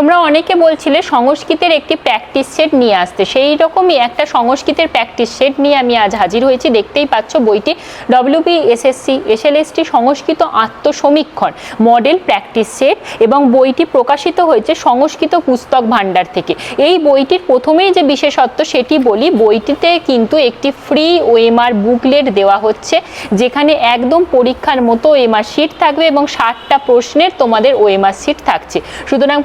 তোমরা অনেকে বলছিলে সংস্কৃতের একটি প্র্যাকটিস সেট নিয়ে আসতে। সেই রকমই একটা সংস্কৃতের প্র্যাকটিস সেট নিয়ে আমি আজ হাজির হয়েছি। দেখতেই পাচ্ছ বইটি ডব্লিউবি এসএসসি এসএলএসটি সংস্কৃত আত্মসমীক্ষণ মডেল প্র্যাকটিস সেট এবং বইটি প্রকাশিত হয়েছে সংস্কৃত পুস্তক ভাণ্ডার থেকে। এই বইটির প্রথমেই যে বিশেষত্ব সেটি বলি, বইটিতে কিন্তু একটি ফ্রি ওএমআর বুকলেট দেওয়া হচ্ছে, যেখানে একদম পরীক্ষার মতো ওএমআর শিট থাকবে এবং ষাটটা প্রশ্নের তোমাদের ওএমআর শিট থাকছে। সুতরাং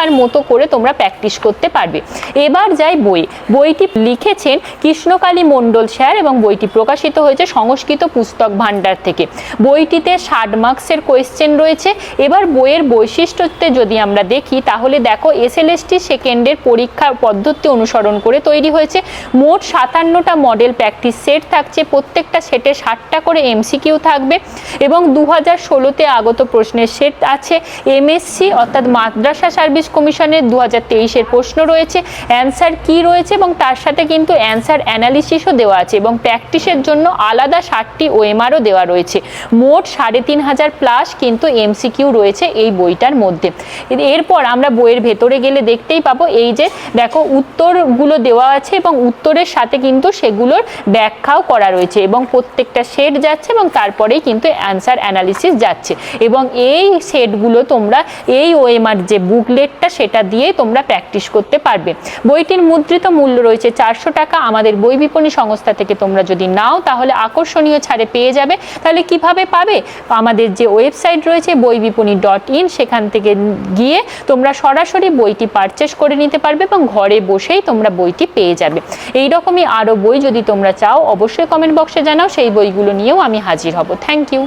পরীক্ষার মতো করে তোমরা প্র্যাকটিস করতে পারবে। এবার যাই বই। বইটি লিখেছেন কৃষ্ণকালী মণ্ডল স্যার এবং বইটি প্রকাশিত হয়েছে সংস্কৃত পুস্তক ভাণ্ডার থেকে। বইটিতে ষাট মার্কসের কোয়েশ্চেন রয়েছে। এবার বইয়ের বৈশিষ্ট্যতে যদি আমরা দেখি, তাহলে দেখো এসএলএসটি সেকেন্ডের পরীক্ষার পদ্ধতি অনুসরণ করে তৈরি হয়েছে। মোট সাতান্নটা মডেল প্র্যাকটিস সেট থাকছে। প্রত্যেকটা সেটে ষাটটা করে এমসিকিউ থাকবে এবং দু হাজার ষোলোতে আগত প্রশ্নের সেট আছে। এমএসসি অর্থাৎ মাদ্রাসা সার্ভিস কমিশনের দু হাজার তেইশের প্রশ্ন রয়েছে, অ্যান্সার কি রয়েছে এবং তার সাথে কিন্তু অ্যান্সার অ্যানালিসিসও দেওয়া আছে এবং প্র্যাকটিসের জন্য আলাদা ষাটটি ওএমআরও দেওয়া রয়েছে। মোট সাড়ে তিন হাজার প্লাস কিন্তু এমসিকিউ রয়েছে এই বইটার মধ্যে। এরপর আমরা বইয়ের ভেতরে গেলে দেখতেই পাবো, এই যে দেখো উত্তরগুলো দেওয়া আছে এবং উত্তরের সাথে কিন্তু সেগুলোর ব্যাখ্যাও করা রয়েছে এবং প্রত্যেকটা সেট যাচ্ছে এবং তারপরেই কিন্তু অ্যান্সার অ্যানালিসিস যাচ্ছে। এবং এই সেটগুলো তোমরা, এই ওএমআর যে বুকলেটটা সেটা দিয়ে তোমরা প্র্যাকটিস করতে পারবে। বইটির মুদ্রিত মূল্য রয়েছে চারশো টাকা। আমাদের বই বিপণী সংস্থা থেকে তোমরা যদি নাও, তাহলে আকর্ষণীয় ছাড়ে পেয়ে যাবে। তাহলে কীভাবে পাবে? আমাদের যে ওয়েবসাইট রয়েছে বই বিপণী ডট ইন, সেখান থেকে গিয়ে তোমরা সরাসরি বইটি পারচেস করে নিতে পারবে এবং ঘরে বসেই তোমরা বইটি পেয়ে যাবে। এই রকমই আরও বই যদি তোমরা চাও, অবশ্যই কমেন্ট বক্সে জানাও। সেই বইগুলো নিয়েও আমি হাজির হব। Thank you